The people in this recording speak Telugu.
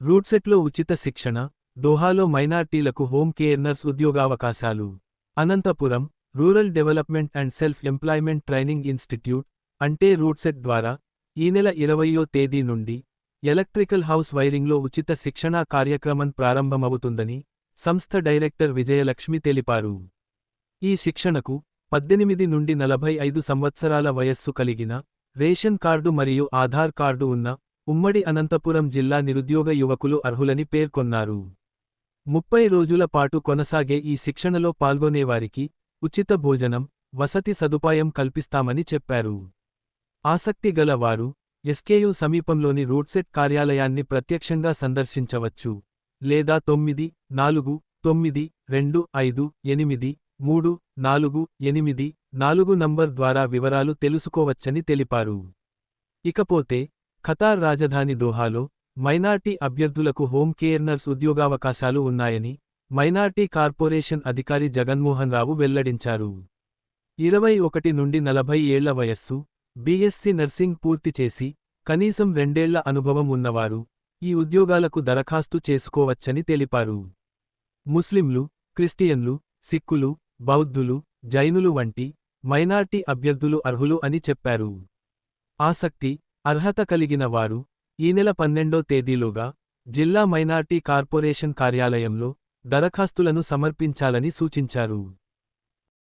రూట్సెట్లో ఉచిత శిక్షణ దోహాలో మైనార్టీలకు home care nurse ఉద్యోగావకాశాలు. Anantapuram rural development and self employment training institute అంటే రూట్సెట్ ద్వారా ఈ నెల ఇరవయో తేదీ నుండి ఎలక్ట్రికల్ హౌస్ వైరింగ్లో ఉచిత శిక్షణా కార్యక్రమం ప్రారంభమవుతుందని సంస్థ డైరెక్టర్ విజయలక్ష్మి తెలిపారు. ఈ శిక్షణకు పద్దెనిమిది నుండి నలభై ఐదు సంవత్సరాల వయస్సు కలిగిన రేషన్ కార్డు మరియు ఆధార్ కార్డు ఉన్న ఉమ్మడి అనంతపురం జిల్లా నిరుద్యోగ యువకులు అర్హులని పేర్కొన్నారు. ముప్పై రోజుల పాటు కొనసాగే ఈ శిక్షణలో పాల్గొనేవారికి ఉచిత భోజనం వసతి సదుపాయం కల్పిస్తామని చెప్పారు. ఆసక్తి గల వారు ఎస్కేయు సమీపంలోని రూట్సెట్ కార్యాలయాన్ని ప్రత్యక్షంగా సందర్శించవచ్చు. లేదా తొమ్మిది నాలుగు తొమ్మిది రెండు ఐదు ఎనిమిది మూడు నాలుగు ఎనిమిది నాలుగు నంబర్ ద్వారా వివరాలు తెలుసుకోవచ్చని తెలిపారు. ఇకపోతే ఖతార్ రాజధాని దోహాలో మైనార్టీ అభ్యర్థులకు హోమ్ కేర్ నర్స్ ఉద్యోగావకాశాలు ఉన్నాయని మైనార్టీ కార్పొరేషన్ అధికారి జగన్మోహన్ రావు వెల్లడించారు. ఇరవై ఒకటి నుండి నలభై ఏళ్ళ వయస్సు బీఎస్సీ నర్సింగ్ పూర్తి చేసి కనీసం రెండేళ్ళ అనుభవం ఉన్నవారు ఈ ఉద్యోగాలకు దరఖాస్తు చేసుకోవచ్చని తెలిపారు. ముస్లింలు క్రిస్టియన్లు సిక్కులు బౌద్ధులు జైనులు వంటి మైనార్టీ అభ్యర్థులు అర్హులు అని చెప్పారు. ఆసక్తి అర్హత కలిగిన వారు ఈ నెల పన్నెండో తేదీలోగా జిల్లా మైనార్టీ కార్పొరేషన్ కార్యాలయంలో దరఖాస్తులను సమర్పించాలని సూచించారు.